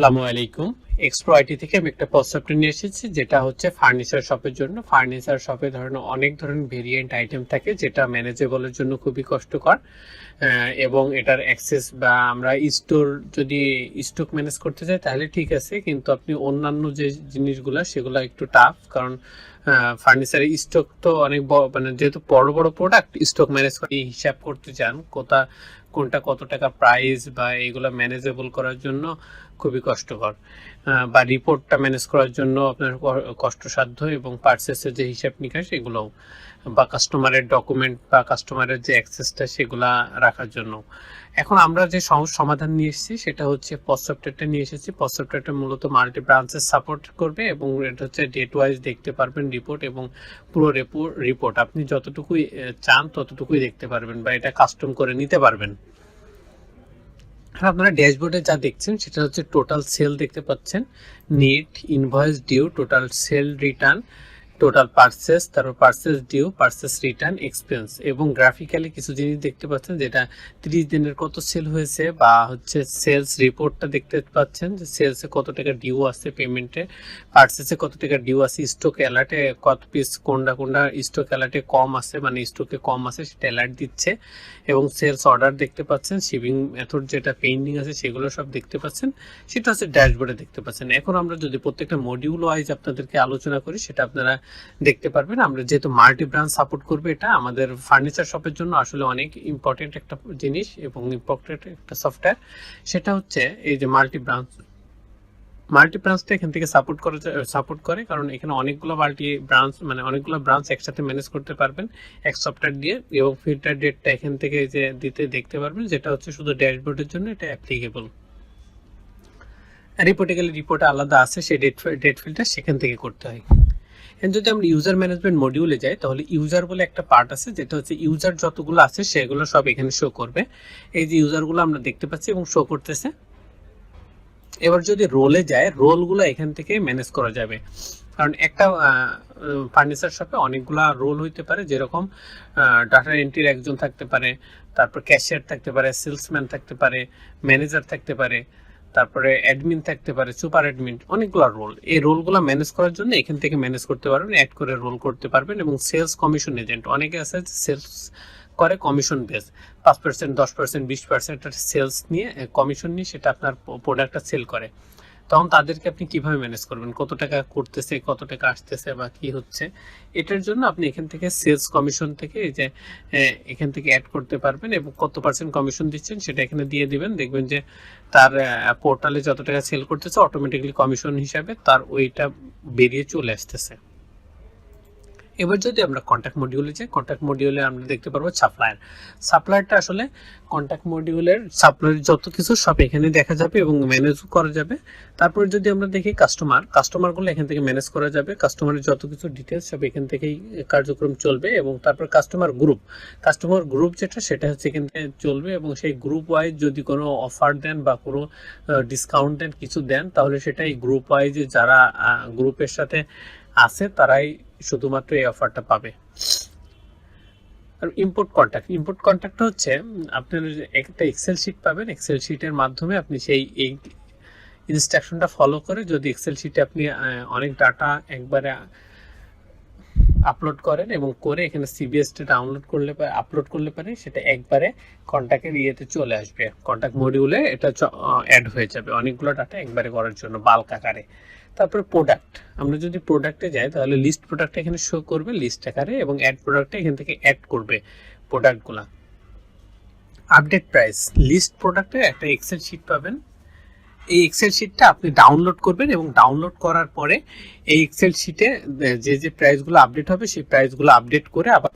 আসসালামু আলাইকুম। এক্সপ্রো আইটি থেকে আমি একটা কনসেপ্ট নিয়ে এসেছি, যেটা হচ্ছে ফার্নিচার শপের জন্য। ফার্নিচার শপে ধরেন অনেক ধরনের ভেরিয়েন্ট আইটেম থাকে, যেটা ম্যানেজেবলের জন্য খুবই কষ্টকর। এবং এটার অ্যাক্সেস বা আমরা স্টোর যদি স্টক ম্যানেজ করতে চাই, তাহলে ঠিক আছে। কিন্তু আপনি অন্যান্য যে জিনিসগুলো, সেগুলো একটু টাফ কারণ ফার্নিচারের স্টক তো অনেক মানে যেহেতু বড় বড় প্রোডাক্ট স্টক ম্যানেজ করে হিসাব করতে চান, কোথা, কোনটা কত টাকা প্রাইস বা এগুলো ম্যানেজেবল করার জন্য খুবই কষ্টকর। বা রিপোর্টটা ম্যানেজ করার জন্য আপনার কষ্টসাধ্য এবং পার্সেসের যে হিসাব নিকাশ, এগুলোও। বা কাস্টমারের ডকুমেন্ট বা কাস্টমারের যে অ্যাক্সেসটা সেগুলা রাখার জন্য। এখন আমরা যে সহজ সমাধান নিয়ে এসেছি সেটা হচ্ছে পস সফটওয়্যারটা নিয়ে এসেছি। পস সফটওয়্যারটা মূলত মাল্টি ব্রাঞ্চেস সাপোর্ট করবে এবং এটা হচ্ছে ডেট ওয়াইজ দেখতে পারবেন রিপোর্ট এবং পুরো রিপোর্ট রিপোর্ট আপনি যতটুকুই চান ততটুকুই দেখতে পারবেন বা এটা কাস্টম করে নিতে পারবেন। আর আপনারা ড্যাশবোর্ডে যা দেখছেন সেটা হচ্ছে টোটাল সেল দেখতে পাচ্ছেন। Net invoice due total sale return total purchase তারপর purchase due purchase return expense এবং গ্রাফিক্যালি কিছু জিনিস দেখতে পাচ্ছেন যেটা তিরিশ দিনের কত সেল হয়েছে বা হচ্ছে সেলস রিপোর্টটা দেখতে পাচ্ছেন যে সেলসে কত টাকা ডিউ আছে পেমেন্টে পার্সেসে কত টাকা ডিউ আছে স্টক অ্যালার্টে কত পিস কোনটা কোনটা স্টক অ্যালার্টে কম আছে মানে স্টকে কম আছে সেটা অ্যালার্ট দিচ্ছে এবং সেলস অর্ডার দেখতে পাচ্ছেন শিপিং মেথড যেটা পেন্ডিং আছে সেগুলো সব দেখতে পাচ্ছেন, সেটা হচ্ছে ড্যাশবোর্ডে দেখতে পাচ্ছেন। এখন আমরা যদি প্রত্যেকটা মডিউল ওয়াইজ আপনাদেরকে আলোচনা করি, সেটা আপনারা দেখতে পারবেন। আমরা যেহেতু মাল্টি ব্রাঞ্চ সাপোর্ট করবে এটা, আমাদের ফার্নিচার শপের জন্য আসলে অনেক ইম্পর্টেন্ট একটা জিনিস এবং ইম্পর্টেন্ট একটা সফটওয়্যার সেটা হচ্ছে এই যে মাল্টি ব্রাঞ্চ মাল্টি ব্রাঞ্চটা এখান থেকে সাপোর্ট করে সাপোর্ট করে, কারণ এখানে অনেকগুলো মাল্টি ব্রাঞ্চ মানে অনেকগুলো ব্রাঞ্চ একসাথে ম্যানেজ করতে পারবেন এক সফটওয়্যার দিয়ে এবং ফিল্টার ডেটটা এখান থেকে যে দিতে, দেখতে পারবেন, যেটা হচ্ছে শুধু ড্যাশবোর্ডের জন্য এটা অ্যাপ্লিকেবল রিপোর্টে গেলে রিপোর্টে আলাদা আছে, সেই ডেট ডেট ফিল্টার সেখান থেকে করতে হয়। এখন যদি আমরা ইউজার ম্যানেজমেন্ট মডিউলে যাই, তাহলে ইউজার বলে একটা পার্ট আছে, যেটা হচ্ছে ইউজার যতগুলো আছে, সেগুলো সব এখানে শো করবে। এই যে ইউজারগুলো আমরা দেখতে পাচ্ছি এবং শো করতেছে। এবার যদি রোলে যায় রোলগুলো এখান থেকে ম্যানেজ করা যাবে। কারণ একটা ফার্নিচার শপে অনেকগুলা রোল হইতে পারে, যেরকম ডাটা এন্ট্রির একজন থাকতে পারে, তারপর ক্যাশিয়ার থাকতে পারে সেলসম্যান থাকতে পারে ম্যানেজার থাকতে পারে। তারপরে অ্যাডমিন থাকতে পারে সুপার অ্যাডমিন অনেকগুলো রোল এই রোলগুলো ম্যানেজ করার জন্য এখান থেকে ম্যানেজ করতে পারবেন অ্যাড করে রোল করতে পারবেন এবং সেলস কমিশন এজেন্ট অনেকে আছে সেলস করে কমিশন বেস পাঁচ পার্সেন্ট দশ পার্সেন্ট বিশ পার্সেন্ট সেলস নিয়ে কমিশন নিয়ে সেটা আপনার প্রোডাক্টটা সেল করে। তখন তাদেরকে আপনি কীভাবে ম্যানেজ করবেন? কত টাকা করতেছে, কত টাকা আসতেছে বা কি হচ্ছে? এটার জন্য আপনি এখান থেকে সেলস কমিশন থেকে এই যে এখান থেকে অ্যাড করতে পারবেন এবং কত পার্সেন্ট কমিশন দিচ্ছেন সেটা এখানে দিয়ে দিবেন। দেখবেন যে তার পোর্টালে যত টাকা সেল করতেছে অটোমেটিকলি কমিশন হিসাবে তার ওইটা বেরিয়ে চলে আসতেছে। এবার যদি আমরা কন্ট্যাক্ট মডিউলে যাই কন্ট্যাক্ট মডিউলে আমরা দেখতে পারব সাপ্লায়ার সাপ্লায়ারটা আসলে কন্ট্যাক্ট মডিউলের সাপ্লায়ার যত কিছু সব এখানে দেখা যাবে এবং ম্যানেজ করা যাবে। তারপরে যদি আমরা দেখি কাস্টমার কাস্টমারগুলো এখান থেকে ম্যানেজ করা যাবে। কাস্টমারের যত কিছু ডিটেলস সব এখান থেকেই কার্যক্রম চলবে এবং তারপর কাস্টমার গ্রুপ কাস্টমার গ্রুপ যেটা, সেটা হচ্ছে এখান থেকে চলবে এবং সেই গ্রুপ ওয়াইজ যদি কোনো অফার দেন বা কোনো ডিসকাউন্ট দেন, কিছু দেন, তাহলে সেটা এই গ্রুপ ওয়াইজে যারা গ্রুপের সাথে আছে, তারাই শুধুমাত্র এই অফারটা পাবে। আর ইম্পোর্ট কন্ট্যাক্ট ইম্পোর্ট কন্ট্যাক্ট হচ্ছে, আপনার একটা এক্সেল শিট পাবেন এক্সেল শিটের মাধ্যমে আপনি সেই এই ইনস্ট্রাকশনটা ফলো করে যদি এক্সেল শিটে আপনি অনেক ডাটা একবারে আপলোড করেন এবং করে এখানে সিবিএসটা ডাউনলোড করলে আপলোড করলে পারে, সেটা একবারে কন্ট্যাক্টের ইয়েতে চলে আসবে। কন্ট্যাক্ট মডিউলে এটা অ্যাড হয়ে যাবে। অনেকগুলো ডাটা একবারে করার জন্য বাল্ক আকারে। তারপরে প্রোডাক্ট আমরা যদি প্রোডাক্টে যাই, তাহলে লিস্ট প্রোডাক্ট এখানে শো করবে লিস্ট আকারে এবং অ্যাড প্রোডাক্টে এখান থেকে অ্যাড করবে প্রোডাক্টগুলা আপডেট প্রাইস লিস্ট প্রোডাক্টে একটা এক্সেল শিট পাবেন। এই এক্সেল শিটটা আপনি ডাউনলোড করবেন এবং ডাউনলোড করার পরে এই এক্সেল শিটে যে যে প্রাইসগুলো আপডেট হবে, সেই প্রাইসগুলো আপডেট করে আবার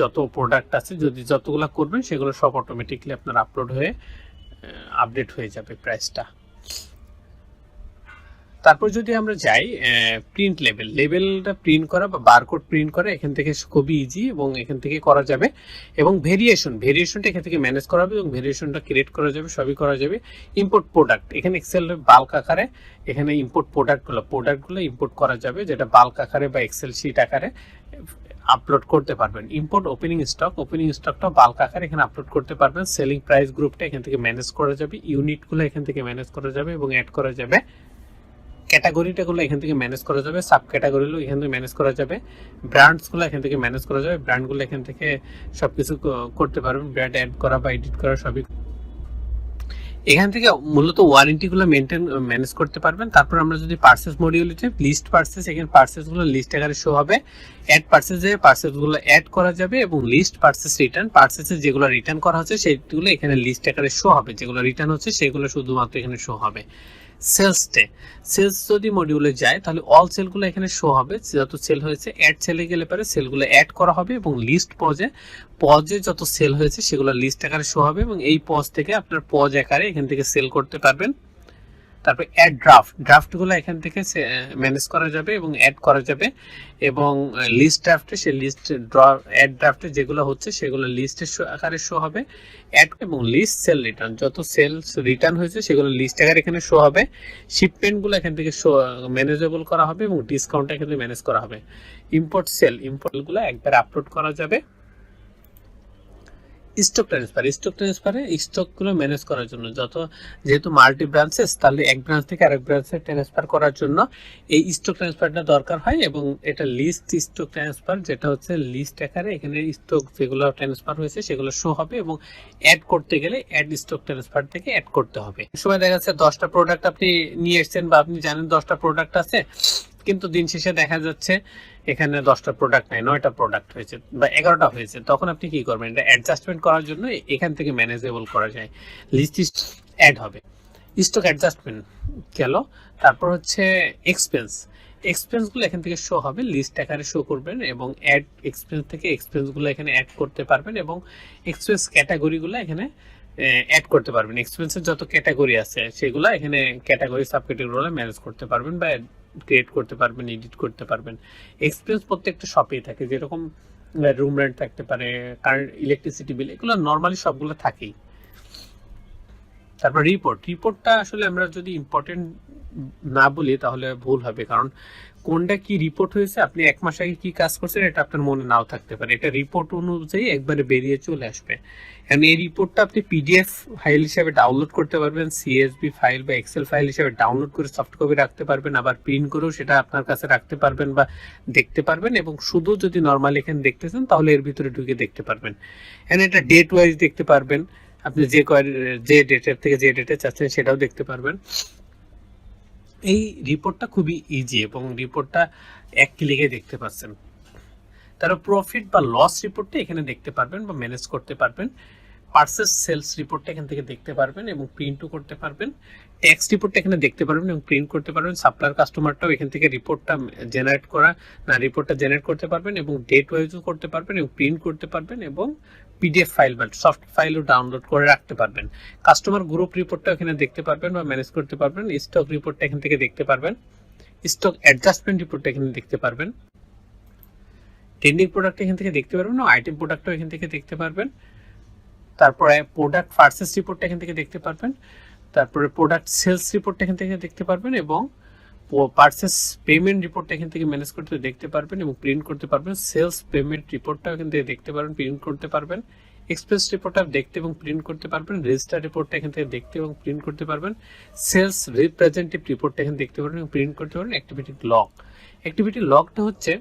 যত প্রোডাক্ট আছে, যদি যতগুলো করবেন, সেগুলো সব অটোমেটিকলি আপনার আপলোড হয়ে আপডেট হয়ে যাবে প্রাইসটা তারপর যদি আমরা যাই প্রিন্ট লেভেল লেভেলটা প্রিন্ট করা বা বারকোড প্রিন্ট করা এখান থেকে খুবই ইজি এবং এখান থেকে করা যাবে। এবং ভেরিয়েশন ভেরিয়েশনটা এখান থেকে ম্যানেজ করা হবে এবং ভেরিয়েশনটা ক্রিয়েট করা যাবে, সবই করা যাবে। ইম্পোর্ট প্রোডাক্ট এখানে এক্সেল বাল্ক আকারে এখানে ইম্পোর্ট প্রোডাক্টগুলো প্রোডাক্টগুলো ইম্পোর্ট করা যাবে, যেটা বাল্ক আকারে বা এক্সেল শিট আকারে আপলোড করতে পারবেন। ইম্পোর্ট ওপেনিং স্টক ওপেনিং স্টকটা বাল্ক আকারে এখানে আপলোড করতে পারবেন। সেলিং প্রাইস গ্রুপটা এখান থেকে ম্যানেজ করা যাবে ইউনিটগুলো এখান থেকে ম্যানেজ করা যাবে এবং অ্যাড করা যাবে। ক্যাটাগরিটাগুলো এখান থেকে ম্যানেজ করা যাবে সাব ক্যাটাগরিগুলো এখান থেকে ম্যানেজ করা যাবে ব্র্যান্ডসগুলো এখান থেকে ম্যানেজ করা যাবে ব্র্যান্ডগুলো এখান থেকে সব কিছু করতে পারবেন ব্র্যান্ড অ্যাড করা বা এডিট করা সবই। এখান থেকে মূলত ওয়ারেন্টিগুলো মেনটেন ম্যানেজ করতে পারবেন। তারপর আমরা যদি পার্সেস মডিউলে যাই লিস্ট পার্সেস এখানে পার্সেসগুলো লিস্ট আকারে শো হবে। অ্যাড পার্সেসে পার্সেসগুলো অ্যাড করা যাবে এবং লিস্ট পার্সেস রিটার্ন পার্সেসে যেগুলো রিটার্ন করা হচ্ছে, সেগুলো এখানে লিস্ট আকারে শো হবে। যেগুলো রিটার্ন হচ্ছে, সেগুলো শুধুমাত্র এখানে শো হবে। সেলসটে সেলস যদি মডিউলে যায়, তাহলে অল সেলগুলো এখানে শো হবে। যত সেল হয়েছে অ্যাড সেলে গেলে পরে সেলগুলো অ্যাড করা হবে এবং লিস্ট পজে পজে যত সেল হয়েছে, সেগুলো লিস্ট আকারে শো হবে এবং এই পজ থেকে আপনার পজ আকারে এখান থেকে সেল করতে পারবেন। তারপর অ্যাড ড্রাফট ড্রাফটগুলো এখান থেকে ম্যানেজ করা যাবে এবং অ্যাড করা যাবে এবং লিস্ট ড্রাফটে সে লিস্ট ড্র অ্যাড ড্রাফটে যেগুলো হচ্ছে সেগুলো লিস্টের আকারে শো হবে। অ্যাড এবং লিস্ট সেল রিটার্ন যত সেলস রিটার্ন হয়েছে সেগুলো লিস্ট আকারে এখানে শো হবে। শিপমেন্টগুলো এখান থেকে শো ম্যানেজেবল করা হবে এবং ডিসকাউন্ট এখান ম্যানেজ করা হবে। ইম্পোর্ট সেল ইম্পোর্টগুলো একবার আপলোড করা যাবে। স্টক ট্রান্সফার স্টক ট্রান্সফারে স্টকগুলো ম্যানেজ করার জন্য যত যেহেতু মাল্টি ব্রাঞ্চেস তাহলে এক ব্রাঞ্চ থেকে আরেক ব্রাঞ্চে ট্রান্সফার করার জন্য এই স্টক ট্রান্সফারটা দরকার হয় এবং এটা লিস্ট স্টক ট্রান্সফার যেটা হচ্ছে লিস্ট আকারে এখানে স্টক যেগুলো ট্রান্সফার হয়েছে সেগুলো শো হবে এবং অ্যাড করতে গেলে অ্যাড স্টক ট্রান্সফার থেকে অ্যাড করতে হবে। সময় দেখা যাচ্ছে দশটা প্রোডাক্ট আপনি নিয়ে এসছেন বা আপনি জানেন দশটা প্রোডাক্ট আছে কিন্তু দিন শেষে দেখা যাচ্ছে এখানে দশটা প্রোডাক্ট নাই, নয়টা প্রোডাক্ট হয়েছে বা এগারোটা হয়েছে। তখন আপনি কি করবেন? এটা অ্যাডজাস্টমেন্ট করার জন্য এখান থেকে ম্যানেজেবল করা যায়। লিস্ট অ্যাড হবে। স্টক অ্যাডজাস্টমেন্ট গেল। তারপর হচ্ছে এক্সপেন্স এক্সপেন্সগুলো এখান থেকে শো হবে। লিস্ট আকারে শো করবেন এবং অ্যাড এক্সপেন্স থেকে এক্সপেন্সগুলো এখানে অ্যাড করতে পারবেন এবং এক্সপেন্স ক্যাটাগরিগুলো এখানে অ্যাড করতে পারবেন। এক্সপেন্সের যত ক্যাটাগরি আছে, সেগুলো এখানে ক্যাটাগরি সাব ক্যাটাগরি ম্যানেজ করতে পারবেন বা ক্রিয়েট করতে পারবেন এডিট করতে পারবেন। এক্সপিরিয়েন্স প্রত্যেকটা শপেই থাকে, যেরকম রুম রেন্ট থাকতে পারে কারেন্ট ইলেকট্রিসিটি বিল এগুলো নর্মালি সবগুলো থাকেই। তারপর রিপোর্ট রিপোর্টটা আসলে আমরা যদি ইম্পর্টেন্ট না বলি, তাহলে ভুল হবে। কারণ কোনটা কি রিপোর্ট হয়েছে, আপনি এক মাস আগে কি কাজ করছেন, এটা আপনার মনে নাও থাকতে পারে। এটা রিপোর্ট অনুযায়ী একবারে বেরিয়ে চলে আসবে। এখন এই রিপোর্টটা আপনি পিডিএফ ফাইল হিসেবে ডাউনলোড করতে পারবেন সিএসবি ফাইল বা এক্সেল ফাইল হিসেবে ডাউনলোড করে সফট কপি রাখতে পারবেন, আবার প্রিন্ট করেও সেটা আপনার কাছে রাখতে পারবেন বা দেখতে পারবেন এবং শুধু যদি নর্মাল এখানে দেখতে চান, তাহলে এর ভিতরে ঢুকে দেখতে পারবেন। এখানে এটা ডেট ওয়াইজ দেখতে পারবেন। আপনি যে কয় যে ডেটের থেকে যে ডেটে চাচ্ছেন সেটাও দেখতে পারবেন। এই রিপোর্টটা খুবই ইজি এবং রিপোর্টটা এক ক্লিকে দেখতে পাচ্ছেন। তারা প্রফিট বা লস রিপোর্টটা এখানে দেখতে পারবেন বা ম্যানেজ করতে পারবেন। পার্সেস সেলস রিপোর্টটা এখান থেকে দেখতে পারবেন এবং প্রিন্টও করতে পারবেন। ট্যাক্স রিপোর্টটা এখানে দেখতে পারবেন এবং প্রিন্ট করতে পারবেন। সাপ্লায়ার কাস্টমারটাও এখান থেকে রিপোর্টটা জেনারেট করা, না রিপোর্টটা জেনারেট করতে পারবেন এবং ডেট ওয়াইজও করতে পারবেন এবং প্রিন্ট করতে পারবেন এবং পিডিএফ ফাইল বা সফট ফাইলও ডাউনলোড করে রাখতে পারবেন। কাস্টমার গ্রুপ রিপোর্টটা এখানে দেখতে পারবেন বা ম্যানেজ করতে পারবেন। স্টক রিপোর্টটা এখান থেকে দেখতে পারবেন। স্টক অ্যাডজাস্টমেন্ট রিপোর্টটা এখানে দেখতে পারবেন। ট্রেন্ডিং প্রোডাক্ট এখান থেকে দেখতে পারবেন আইটেম প্রোডাক্টও এখান থেকে দেখতে পারবেন। তারপরে প্রোডাক্ট পার্সেস রিপোর্টটা এখান থেকে দেখতে পারবেন। তারপরে প্রোডাক্ট সেলস রিপোর্টটা এখান থেকে দেখতে পারবেন এবং পার্সেস পেমেন্ট রিপোর্টটা এখান থেকে ম্যানেজ করতে দেখতে পারবেন এবং প্রিন্ট করতে পারবেন। সেলস পেমেন্ট রিপোর্টটা এখান থেকে দেখতে পারবেন প্রিন্ট করতে পারবেন। এক্সপ্রেস রিপোর্টটা দেখতে এবং প্রিন্ট করতে পারবেন। রেজিস্টার রিপোর্টটা এখান থেকে দেখতে এবং প্রিন্ট করতে পারবেন। সেলস রিপ্রেজেন্টেটিভ রিপোর্টটা এখানে দেখতে পারবেন এবং প্রিন্ট করতে পারবেন। অ্যাক্টিভিটি লগ অ্যাক্টিভিটি লগটা হচ্ছে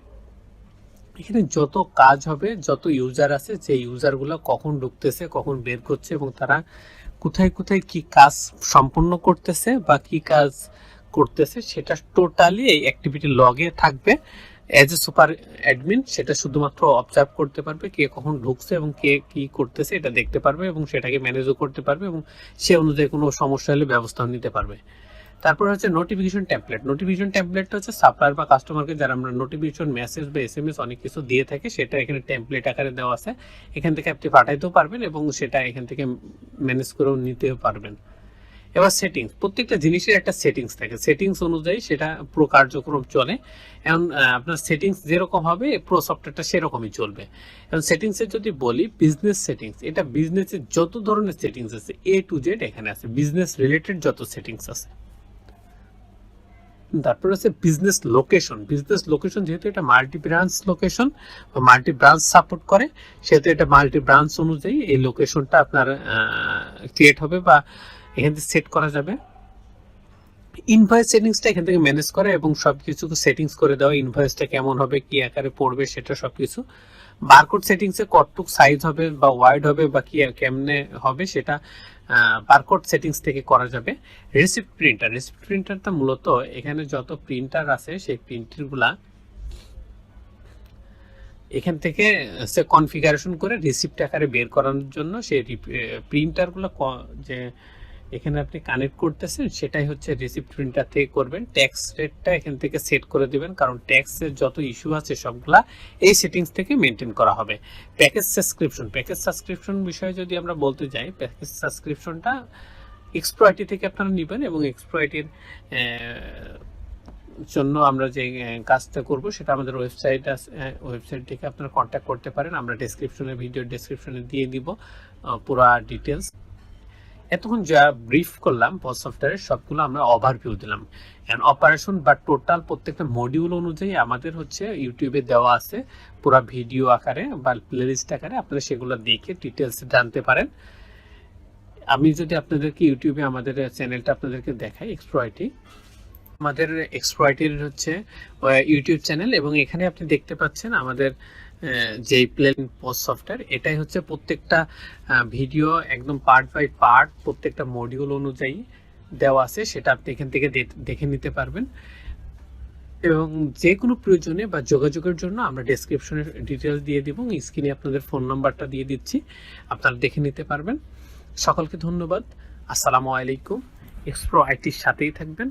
এখানে যত কাজ হবে, যত ইউজার আছে সেই ইউজারগুলো কখন ঢুকতেছে, কখন বের করছে এবং তারা কোথায় কোথায় কি কাজ সম্পন্ন করতেছে বা কি কাজ করতেছে সেটা টোটালি এই অ্যাক্টিভিটি লগে থাকবে অ্যাজ এ সুপার অ্যাডমিন সেটা শুধুমাত্র অবজার্ভ করতে পারবে কে কখন ঢুকছে এবং কে কি করতেছে এটা দেখতে পারবে এবং সেটাকে ম্যানেজও করতে পারবে এবং সে অনুযায়ী কোনো সমস্যা হলে ব্যবস্থা নিতে পারবে। তারপর হচ্ছে নোটিফিকেশন ট্যাম্পলেট নোটিফিকেশন ট্যাম্পলেটটা হচ্ছে সাপ্লায়ার বা কাস্টমারকে যারা আমরা নোটিফিকেশন মেসেজ বা এস এম এস অনেক কিছু দিয়ে থাকে, সেটা এখানে ট্যাম্পলেট আকারে দেওয়া আছে। এখান থেকে আপনি পাঠাইতেও পারবেন এবং সেটা এখান থেকে ম্যানেজ করেও নিতেও পারবেন। এবার সেটিংস প্রত্যেকটা জিনিসের একটা সেটিংস থাকে। সেটিংস অনুযায়ী সেটা পুরো কার্যক্রম চলে। এখন আপনার সেটিংস যেরকম হবে প্রো সফটওয়্যারটা সেরকমই চলবে। এখন সেটিংসের যদি বলি বিজনেস সেটিংস এটা বিজনেসের যত ধরনের সেটিংস আছে এ টু জেড এখানে আছে। বিজনেস রিলেটেড যত সেটিংস আছে। তারপর হচ্ছে বিজনেস লোকেশন বিজনেস লোকেশন যেহেতু এটা মাল্টি ব্রাঞ্চ লোকেশন বা মাল্টি ব্রাঞ্চ সাপোর্ট করে, সেহেতু এটা মাল্টি ব্রাঞ্চ অনুযায়ী এই লোকেশনটা আপনার ক্রিয়েট হবে বা এখান থেকে সেট করা যাবে। ইনভয়েস সেটিংসটা এখান থেকে ম্যানেজ করে এবং সবকিছু সেটিংস করে দেওয়া। ইনভয়েসটা কেমন হবে, কি আকারে পড়বে, সেটা সবকিছু। বারকোড সেটিংসে কতটুক সাইজ হবে বা ওয়াইড হবে বা কি, কেমনে হবে সেটা বারকোড সেটিংস থেকে করা যাবে। রিসিপ্ট প্রিন্টার রিসিপ্ট প্রিন্টারটা মূলত এখানে যত প্রিন্টার আছে সেই প্রিন্টারগুলা এখান থেকে, সে কনফিগারেশন করে রিসিপ্ট আকারে বের করানোর জন্য সেই প্রিন্টারগুলো যে এখানে আপনি কানেক্ট করতেছেন, সেটাই হচ্ছে রিসিপ্ট প্রিন্টার থেকে করবেন। ট্যাক্স রেটটা এখান থেকে সেট করে দিবেন, কারণ ট্যাক্সের যত ইস্যু আছে সবগুলা এই সেটিংস থেকে মেনটেন করা হবে। প্যাকেজ সাবস্ক্রিপশন প্যাকেজ সাবস্ক্রিপশন বিষয়ে যদি আমরা বলতে যাই প্যাকেজ সাবস্ক্রিপশনটা এক্সপ্রয়টি থেকে আপনারা নেবেন এবং এক্সপ্রয়টির জন্য আমরা যে কাজটা করব সেটা আমাদের ওয়েবসাইট ওয়েবসাইট থেকে আপনারা কন্ট্যাক্ট করতে পারেন। আমরা ডেসক্রিপশনে ভিডিও ডেসক্রিপশনে দিয়ে দিব পুরা ডিটেলস এতক্ষণ যা ব্রিফ করলাম পজ সফটওয়্যারের সবগুলো আমরা ওভারভিউ দিলাম। এন্ড অপারেশন বা টোটাল প্রত্যেকটা মডিউল অনুযায়ী আমাদের হচ্ছে ইউটিউবে দেওয়া আছে। পুরো ভিডিও আকারে বা প্লেলিস্ট আকারে আপনারা সেগুলো দেখে ডিটেলস জানতে পারেন। আমি যদি আপনাদেরকে ইউটিউবে আমাদের চ্যানেলটা আপনাদেরকে দেখাই এক্সপ্রয়টি আমাদের এক্সপ্রয়টির হচ্ছে ইউটিউব চ্যানেল এবং এখানে আপনি দেখতে পাচ্ছেন আমাদের যে প্লেন পোস্ট সফটওয়্যার এটাই হচ্ছে প্রত্যেকটা ভিডিও একদম পার্ট বাই পার্ট প্রত্যেকটা মডিউল অনুযায়ী দেওয়া আছে, সেটা আপনি এখান থেকে দেখে নিতে পারবেন। এবং যে কোনো প্রয়োজনে বা যোগাযোগের জন্য আমরা ডেসক্রিপশনে ডিটেলস দিয়ে দিব স্ক্রিনে আপনাদের ফোন নাম্বারটা দিয়ে দিচ্ছি, আপনারা দেখে নিতে পারবেন। সকলকে ধন্যবাদ। আসসালামু আলাইকুম। এক্সপ্রো আইটির সাথেই থাকবেন।